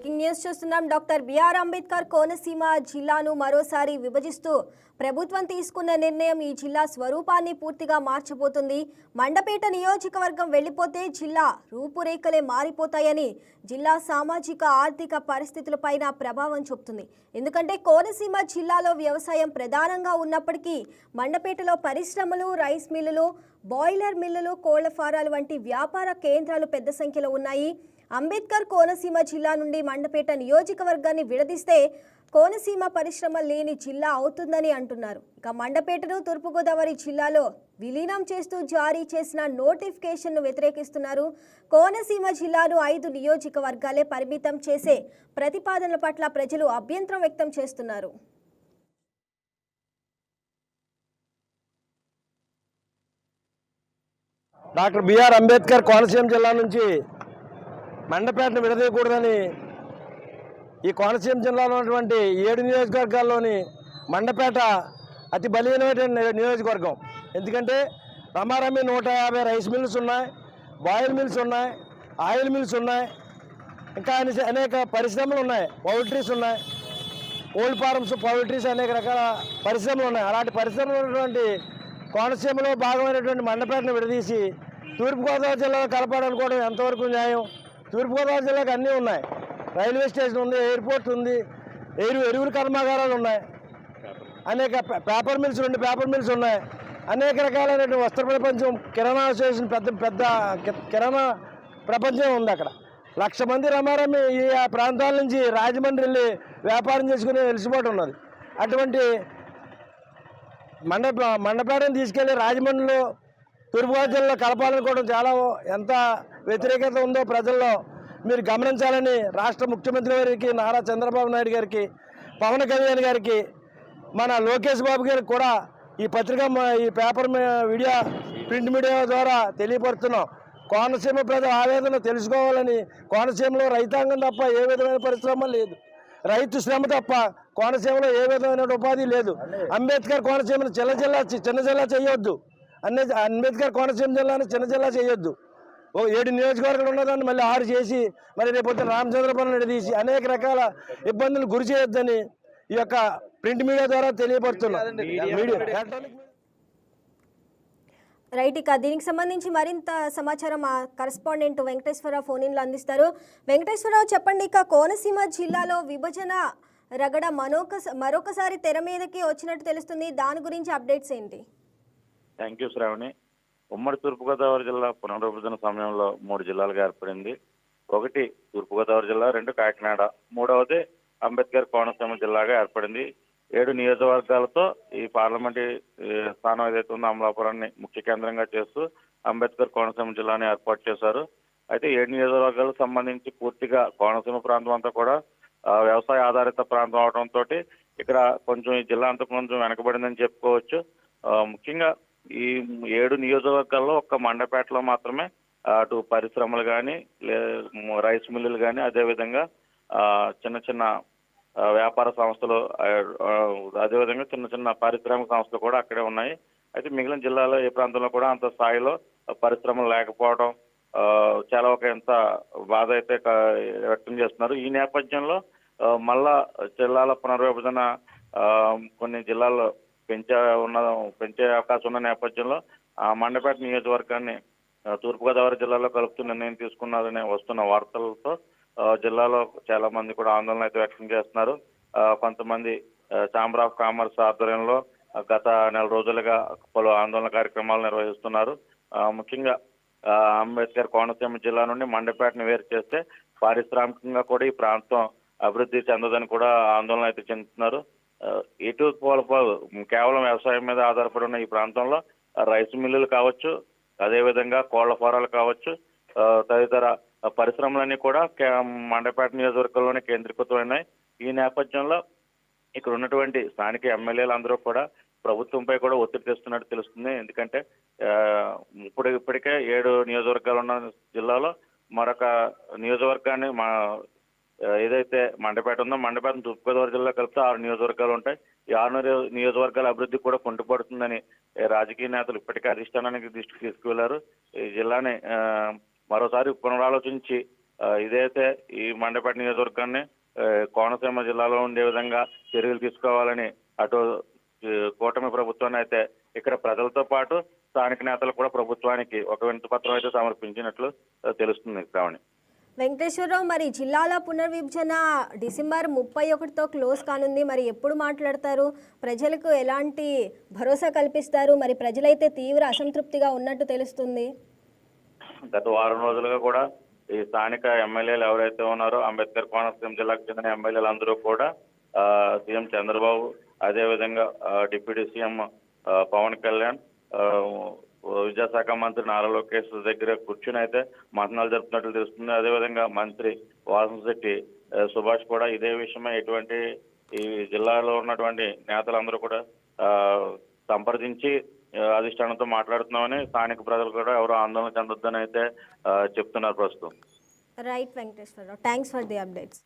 Breaking news చూస్తున్నాం. Doctor B R Ambedkar Konaseema జిల్లాను మరోసారి విభజిస్తూ ప్రభుత్వం తీసుకున్న నిర్ణయం ఈ జిల్లా స్వరూపాన్ని పూర్తిగా మార్చబోతుంది. మండపేట నియోజకవర్గం వెళ్ళిపోతే జిల్లా రూపురేఖలే మారిపోతాయని జిల్లా సామాజిక ఆర్థిక పరిస్థితులపైన ప్రభావం చూపుతుంది. ఎందుకంటే కోనసీమ జిల్లాలో వ్యవసాయం ప్రధానంగా ఉన్నప్పటికీ మండపేటలో పరిశ్రమలు రైస్ మిల్లులు బాయిలర్ మిల్లులు కోళ్ళ ఫారాలు వంటి వ్యాపార కేంద్రాలు పెద్ద సంఖ్యలో ఉన్నాయి. అంబేద్కర్ కోనసీమ జిల్లా నుండి మండపేట నియోజకవర్గాన్ని విడదీస్తే కోనసీమ పరిశ్రమ లేని జిల్లా అవుతుందని అంటున్నారు. ఇక మండపేటను తూర్పుగోదావరి జిల్లాలో విలీనం చేస్తూ జారీ చేసిన నోటిఫికేషన్ను వ్యతిరేకిస్తున్నారు. కోనసీమ జిల్లాను ఐదు నియోజకవర్గాలే పరిమితం చేసే ప్రతిపాదనల పట్ల ప్రజలు అభ్యంతరం వ్యక్తం చేస్తున్నారు. డాక్టర్ బిఆర్ అంబేద్కర్ కోనసీమ జిల్లా నుంచి మండపేటను విడదీయకూడదని ఈ కోనసీమ జిల్లాలో ఉన్నటువంటి ఏడు నియోజకవర్గాల్లోని మండపేట అతి బలీనమైన నియోజకవర్గం. ఎందుకంటే రమారమి నూట యాభై రైస్ మిల్స్ ఉన్నాయి బాయిల్ మిల్స్ ఉన్నాయి ఆయిల్ మిల్స్ ఉన్నాయి ఇంకా అనేక పరిశ్రమలు ఉన్నాయి పౌల్ట్రీస్ ఉన్నాయి ఓల్డ్ ఫార్మ్స్ పౌల్ట్రీస్ అనేక రకాల పరిశ్రమలు ఉన్నాయి. అలాంటి పరిశ్రమలు ఉన్నటువంటి కోనసీమలో భాగమైనటువంటి మండపేటను విడదీసి తూర్పుగోదావరి జిల్లాలో కలపాలనుకోవడం ఎంతవరకు న్యాయం? తూర్పుగోదావరి జిల్లాకు అన్నీ ఉన్నాయి. రైల్వే స్టేషన్ ఉంది ఎయిర్పోర్ట్ ఉంది ఎరువు ఎరువుల కర్మాగారాలు ఉన్నాయి. అనేక పేపర్ మిల్స్ రెండు పేపర్ మిల్స్ ఉన్నాయి. అనేక రకాలైనటువంటి వస్త్ర ప్రపంచం కిరాణా అసోసియేషన్ పెద్ద పెద్ద కిరాణా ప్రపంచం ఉంది అక్కడ. లక్ష మంది రమారమి ఈ ప్రాంతాల నుంచి రాజమండ్రి వెళ్ళి వ్యాపారం చేసుకుని వెలిసిపోటు ఉన్నది. అటువంటి మండప మండపేటను తీసుకెళ్ళి రాజమండ్రిలో తూర్పుగోదావరి జిల్లాలో కలపాలనుకోవడం చాలా ఎంత వ్యతిరేకత ఉందో ప్రజల్లో మీరు గమనించాలని రాష్ట్ర ముఖ్యమంత్రి గారికి నారా చంద్రబాబు నాయుడు గారికి పవన్ కళ్యాణ్ గారికి మన లోకేష్ బాబు గారికి కూడా ఈ పత్రిక ఈ పేపర్ మీ- మీడియా ప్రింట్ మీడియా ద్వారా తెలియపరుస్తున్నాం. కోనసీమ ప్రజల ఆవేదన తెలుసుకోవాలని కోనసీమలో రైతాంగం తప్ప ఏ విధమైన పరిశ్రమ లేదు. రైతు శ్రమ తప్ప కోనసీమలో ఏ విధమైన ఉపాధి లేదు. అంబేద్కర్ కోనసీమను చిన్న జిల్లా చిన్న జిల్లా చేయొద్దు. అన్ని అంబేద్కర్ కోనసీమ జిల్లాను చిన్న జిల్లా చేయొద్దు. ఓ ఏడు నియోజకవర్గాలు ఉన్నదాన్ని మళ్ళీ ఆరు చేసి మరి రేపు పొద్దున రామచంద్రపురం తీసి అనేక రకాల ఇబ్బందులు గురి చేయొద్దని ఈ యొక్క ప్రింట్ మీడియా ద్వారా మీడియా రైట్ ఇక దీనికి సంబంధించి మరింత సమాచారం మా కరస్పాండెంట్ వెంకటేశ్వరరావు ఫోన్ ఇన్లో అందిస్తారు. వెంకటేశ్వరరావు చెప్పండి ఇక కోనసీమ జిల్లాలో విభజన రగడ మరొక మరొకసారి తెర మీదకి వచ్చినట్టు తెలుస్తుంది. దాని గురించి అప్డేట్స్ ఏంటి? Thank you Shravani. ఉమ్మడి తూర్పుగోదావరి జిల్లా పునర్విభజన సమయంలో మూడు జిల్లాలుగా ఏర్పడింది. ఒకటి తూర్పుగోదావరి జిల్లా రెండు కాకినాడ. మూడవది అంబేద్కర్ కోనసీమ జిల్లాగా ఏర్పడింది. ఏడు నియోజకవర్గాలతో ఈ పార్లమెంటు స్థానం ఏదైతే ఉందో అమలాపురాన్ని ముఖ్య కేంద్రంగా చేస్తూ అంబేద్కర్ కోనసీమ జిల్లాని ఏర్పాటు చేశారు. అయితే ఏడు నియోజకవర్గాలకు సంబంధించి పూర్తిగా కోనసీమ ప్రాంతం అంతా కూడా వ్యవసాయ ఆధారిత ప్రాంతం అవడంతో ఇక్కడ కొంచెం ఈ జిల్లా అంతా కొంచెం వెనకబడిందని చెప్పుకోవచ్చు. ముఖ్యంగా ఈ ఏడు నియోజకవర్గాల్లో ఒక్క మండపేటలో మాత్రమే అటు పరిశ్రమలు కానీ లే రైస్ మిల్లులు కానీ అదేవిధంగా చిన్న చిన్న వ్యాపార సంస్థలు అదేవిధంగా చిన్న చిన్న పారిశ్రామిక సంస్థలు కూడా అక్కడే ఉన్నాయి. అయితే మిగిలిన జిల్లాలో ఏ ప్రాంతంలో కూడా అంత స్థాయిలో పరిశ్రమలు లేకపోవడం చాలా ఒక ఎంత బాధ అయితే వ్యక్తం చేస్తున్నారు. ఈ నేపథ్యంలో మళ్ళా జిల్లాల పునర్విభజన కొన్ని జిల్లాల్లో పెంచే ఉన్న పెంచే అవకాశం ఉన్న నేపథ్యంలో ఆ మండపేట నియోజకవర్గాన్ని తూర్పుగోదావరి జిల్లాలో కలుపుతూ నిర్ణయం తీసుకున్నారనే వస్తున్న వార్తలతో జిల్లాలో చాలా మంది కూడా ఆందోళన అయితే వ్యక్తం చేస్తున్నారు. కొంతమంది ఛాంబర్ ఆఫ్ కామర్స్ ఆధ్వర్యంలో గత నెల రోజులుగా పలు ఆందోళన కార్యక్రమాలు నిర్వహిస్తున్నారు. ముఖ్యంగా అంబేద్కర్ కోనసీమ జిల్లా నుండి మండపేటను వేరు చేస్తే పారిశ్రామికంగా కూడా ఈ ప్రాంతం అభివృద్ధి చెందదని కూడా ఆందోళన అయితే చెందుతున్నారు. ఎటు పోలపోదు కేవలం వ్యవసాయం మీద ఆధారపడి ఉన్న ఈ ప్రాంతంలో రైస్ మిల్లులు కావచ్చు అదేవిధంగా కోళ్ళ ఫారాలు కావచ్చు తదితర పరిశ్రమలన్నీ కూడా కే- మండపేట నియోజకవర్గంలోనే కేంద్రీకృతమైనాయి. ఈ నేపథ్యంలో ఇక్కడ ఉన్నటువంటి స్థానిక ఎమ్మెల్యేలు అందరూ కూడా ప్రభుత్వంపై కూడా ఒత్తిడి తెస్తున్నట్టు తెలుస్తుంది. ఎందుకంటే ఇప్పుడు ఇప్పటికే ఏడు నియోజకవర్గాలు ఉన్న జిల్లాలో మరొక నియోజకవర్గాన్ని మా ఏదైతే మండపేట ఉందో మండపేటను తూర్పుగోదావరి జిల్లా కలిపితే ఆరు నియోజకవర్గాలు ఉంటాయి. ఈ ఆరు నియోజకవర్గాల అభివృద్ధి కూడా కుంటుపడుతుందని రాజకీయ నేతలు ఇప్పటికే అధిష్టానానికి దృష్టికి తీసుకువెళ్ళారు. ఈ జిల్లాని మరోసారి పునరాలోచించి ఇదైతే ఈ మండపేట నియోజకవర్గాన్ని కోనసీమ జిల్లాలో ఉండే విధంగా చర్యలు తీసుకోవాలని అటు కూటమి ప్రభుత్వాన్ని అయితే ఇక్కడ ప్రజలతో పాటు స్థానిక నేతలు కూడా ప్రభుత్వానికి ఒక వినతి పత్రం అయితే సమర్పించినట్లు తెలుస్తుంది శ్రావణి. వెంకటేశ్వరరావు మరి జిల్లాల పునర్విభజన డిసెంబర్ ముప్పై ఒకటితో క్లోజ్ కానుంది. మరి ఎప్పుడు మాట్లాడతారు? ప్రజలకు ఎలాంటి భరోసా కల్పిస్తారు? మరి ప్రజలైతే తీవ్ర అసంతృప్తిగా ఉన్నట్టు తెలుస్తుంది. గత వారం రోజులుగా కూడా ఈ స్థానిక ఎమ్మెల్యేలు ఎవరైతే ఉన్నారో అంబేద్కర్ కోనసీమ జిల్లాకు చెందిన ఎమ్మెల్యేలు అందరూ కూడా సీఎం చంద్రబాబు అదేవిధంగా డిప్యూటీ సీఎం పవన్ కళ్యాణ్ విద్యాశాఖ మంత్రి నారా లోకేష్ దగ్గర కూర్చుని అయితే మంతనాలు జరుపుతున్నట్లు తెలుస్తుంది. అదేవిధంగా మంత్రి వాసంశెట్టి సుభాష్ కూడా ఇదే విషయమై ఎటువంటి ఈ జిల్లాలో ఉన్నటువంటి నేతలందరూ కూడా సంప్రదించి అధిష్టానంతో మాట్లాడుతున్నామని స్థానిక ప్రజలు కూడా ఎవరు ఆందోళన చెందొద్దని అయితే చెప్తున్నారు ప్రస్తుతం. Right Venkateswara Rao. Thanks for the updates